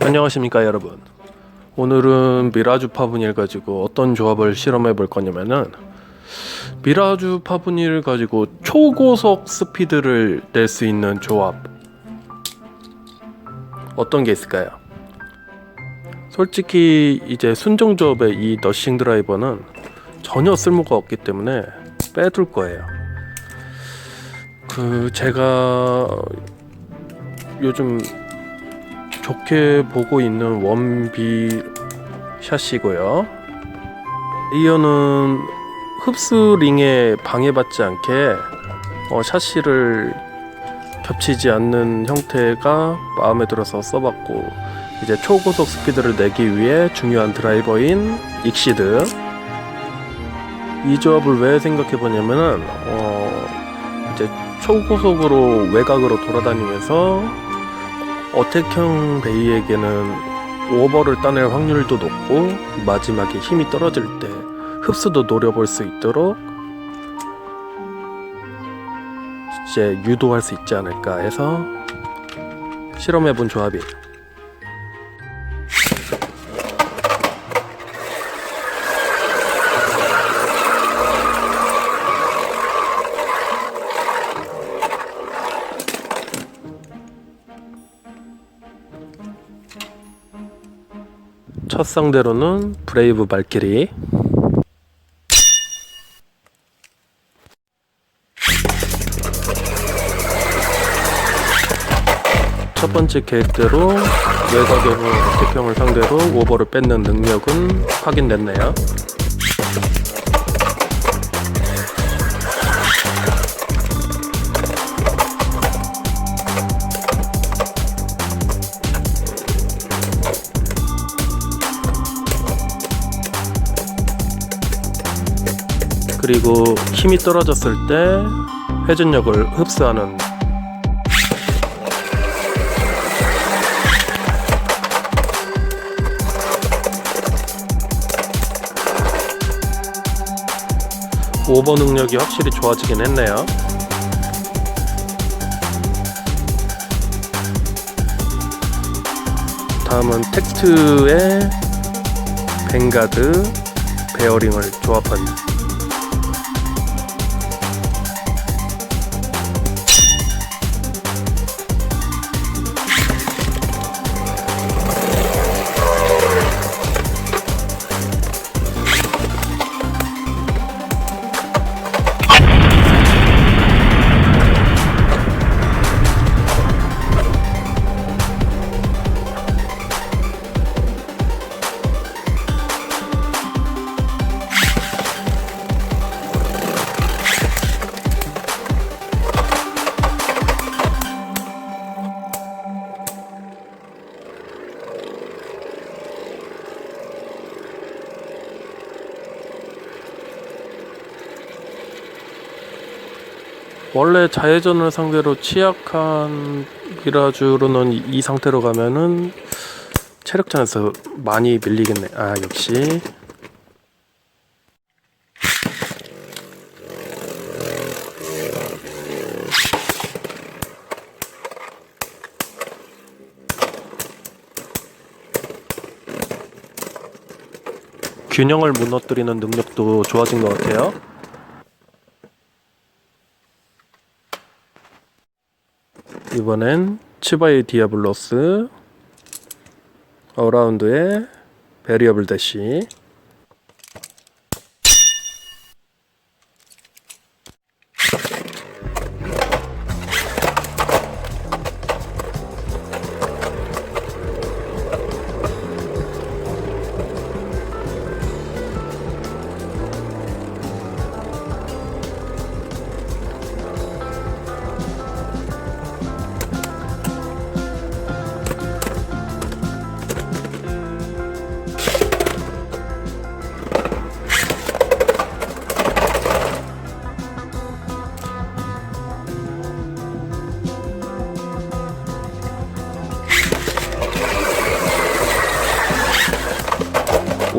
안녕하십니까 여러분. 오늘은 미라주 파분일 가지고 어떤 조합을 실험해 볼 거냐면은 미라주 파분일 가지고 초고속 스피드를 낼 수 있는 조합. 어떤 게 있을까요? 솔직히 이제 순정 조합의 이 너싱 드라이버는 전혀 쓸모가 없기 때문에 빼둘 거예요. 그 제가 요즘 좋게 보고 있는 원비 샷이고요. 이어는 흡수링에 방해받지 않게 어, 샷시를 겹치지 않는 형태가 마음에 들어서 써봤고 이제 초고속 스피드를 내기 위해 중요한 드라이버인 익시드 이 조합을 왜 생각해 보냐면은 어, 이제 초고속으로 외곽으로 돌아다니면서 어택형 베이에게는 오버를 따낼 확률도 높고 마지막에 힘이 떨어질 때 흡수도 노려볼 수 있도록 이제 유도할 수 있지 않을까 해서 실험해본 조합이에요. 첫 상대로는 브레이브 발키리 첫 번째 계획대로 외곽에서 대평을 상대로 오버를 뺏는 능력은 확인됐네요. 그리고 힘이 떨어졌을 때 회전력을 흡수하는 오버 능력이 확실히 좋아지긴 했네요. 다음은 텍스트의 뱅가드 베어링을 조합한 원래 자회전을 상대로 취약한 미라주로는 이- 이 상태로 가면은 체력전에서 많이 밀리겠네. 아 역시 균형을 무너뜨리는 능력도 좋아진 것 같아요. 이번엔 치바이 디아블로스 어라운드의 베리어블 대시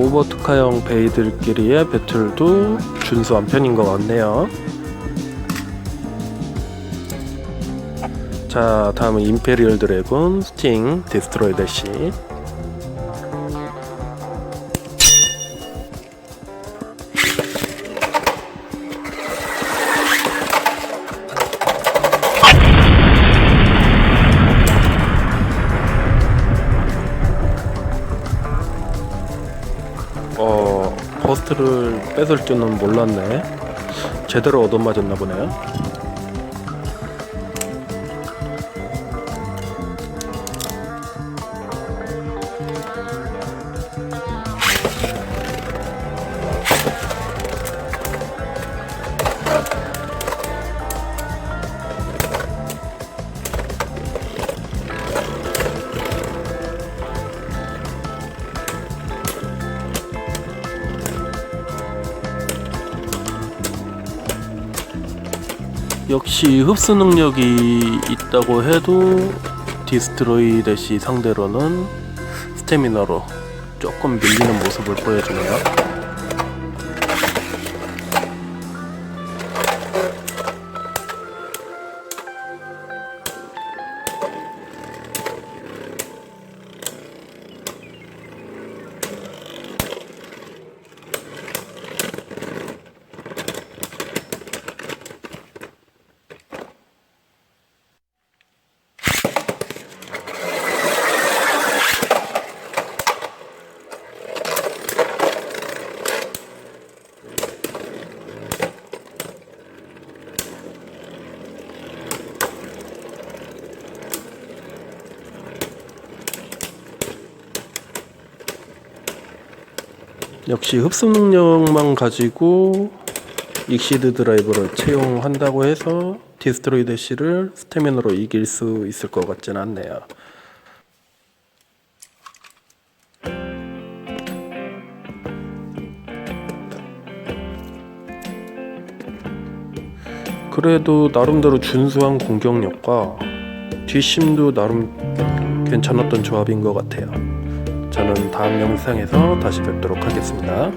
오버 특화형 베이들끼리의 배틀도 준수한 편인 것 같네요. 자자 다음은 임페리얼 드래곤 스팅 디스트로이 대시 어 버스트를 뺏을 줄은 몰랐네. 제대로 얻어맞았나 보네요 역시 흡수 능력이 있다고 해도 디스트로이 대시 상대로는 스태미너로 조금 밀리는 모습을 보여주네요. 역시 흡수 능력만 가지고 익시드 드라이버를 채용한다고 해서 디스트로이 대시를 스태미너로 이길 수 있을 것 같진 않네요. 그래도 나름대로 준수한 공격력과 뒷심도 나름 괜찮았던 조합인 것 같아요. 저는 다음 영상에서 다시 뵙도록 하겠습니다.